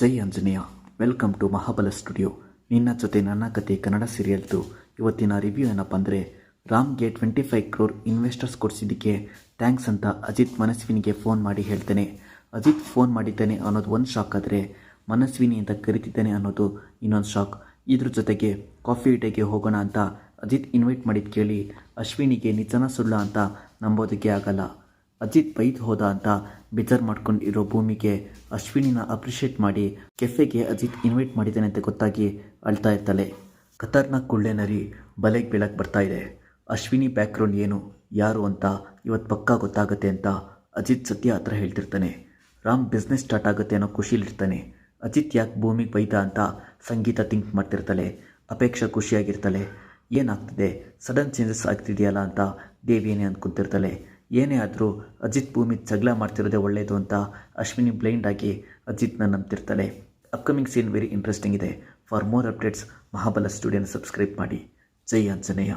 Jai Anjaneya. Welcome to Mahabala studio. ನಿನ್ನ ಜೊತೆ ನನ್ನ ಕತೆ ಕನ್ನಡ ಸೀರಿಯಲ್ದು. ಇವತ್ತಿನ ರಿವ್ಯೂ ಏನಪ್ಪ ಅಂದರೆ, ರಾಮ್ಗೆ ಟ್ವೆಂಟಿ ಫೈವ್ ಕ್ರೋರ್ ಇನ್ವೆಸ್ಟರ್ಸ್ ಕೊಡಿಸಿದ್ದಕ್ಕೆ ಥ್ಯಾಂಕ್ಸ್ ಅಂತ ಅಜಿತ್ ಮನಸ್ವಿನಿಗೆ ಫೋನ್ ಮಾಡಿ ಹೇಳ್ತಾನೆ. ಅಜಿತ್ ಫೋನ್ ಮಾಡಿದ್ದಾನೆ ಅನ್ನೋದು ಒಂದು ಶಾಕ್ ಆದರೆ, ಮನಸ್ವಿನಿ ಅಂತ ಕರಿತಿದ್ದಾನೆ ಅನ್ನೋದು ಇನ್ನೊಂದು ಶಾಕ್ ಇದ್ರ ಜೊತೆಗೆ ಕಾಫಿ ಡೇಗೆ ಹೋಗೋಣ ಅಂತ ಅಜಿತ್ ಇನ್ವೈಟ್ ಮಾಡಿದ್ದು ಕೇಳಿ ಅಶ್ವಿನಿಗೆ ನಿಜನ ಸುಳ್ಳ ಅಂತ ನಂಬೋದಕ್ಕೆ ಆಗಲ್ಲ. ಅಜಿತ್ ಬೈದ್ ಹೋದ ಅಂತ ಬೇಜಾರು ಮಾಡ್ಕೊಂಡು ಇರೋ ಭೂಮಿಗೆ ಅಶ್ವಿನಿನ ಅಪ್ರಿಷಿಯೇಟ್ ಮಾಡಿ ಕೆಫೆಗೆ ಅಜಿತ್ ಇನ್ವೈಟ್ ಮಾಡಿದ್ದಾನೆ ಅಂತ ಗೊತ್ತಾಗಿ ಅಳ್ತಾ ಇರ್ತಾಳೆ. ಖತರ್ನಾಕ್ ಕುಳ್ಳೆ ನರಿ ಬಲೆಗೆ ಬೀಳಕ್ಕೆ ಬರ್ತಾ ಇದೆ. ಅಶ್ವಿನಿ ಬ್ಯಾಕ್ಗ್ರೌಂಡ್ ಏನು, ಯಾರು ಅಂತ ಇವತ್ತು ಪಕ್ಕಾ ಗೊತ್ತಾಗುತ್ತೆ ಅಂತ ಅಜಿತ್ ಸತ್ಯ ಹತ್ರ ಹೇಳ್ತಿರ್ತಾನೆ. ರಾಮ್ ಬಿಸ್ನೆಸ್ ಸ್ಟಾರ್ಟ್ ಆಗುತ್ತೆ ಅನ್ನೋ ಖುಷಿಲಿರ್ತಾನೆ ಅಜಿತ್ ಯಾಕೆ ಭೂಮಿಗೆ ಬೈದ ಅಂತ ಸಂಗೀತ ಥಿಂಕ್ ಮಾಡ್ತಿರ್ತಾಳೆ. ಅಪೇಕ್ಷೆ ಖುಷಿಯಾಗಿರ್ತಾಳೆ. ಏನಾಗ್ತಿದೆ ಸಡನ್ ಚೇಂಜಸ್ ಆಗ್ತಿದೆಯಲ್ಲ ಅಂತ ದೇವಿಯೇ ಅಂದ್ಕೊಂತಿರ್ತಾಳೆ ಏನೇ ಆದರೂ ಅಜಿತ್ ಭೂಮಿ ಜಗಳ ಮಾಡ್ತಿರೋದೇ ಒಳ್ಳೆಯದು ಅಂತ ಅಶ್ವಿನಿ ಬ್ಲೈಂಡ್ ಆಗಿ ಅಜಿತ್ನ ನಂಬ್ತಿರ್ತಾಳೆ. ಅಪ್ಕಮಿಂಗ್ ಸೀನ್ ವೆರಿ ಇಂಟ್ರೆಸ್ಟಿಂಗ್ ಇದೆ. ಫಾರ್ ಮೋರ್ ಅಪ್ಡೇಟ್ಸ್ ಮಹಾಬಲ ಸ್ಟುಡಿಯೋನ ಸಬ್ಸ್ಕ್ರೈಬ್ ಮಾಡಿ. ಜೈ ಆಂಜನೇಯ.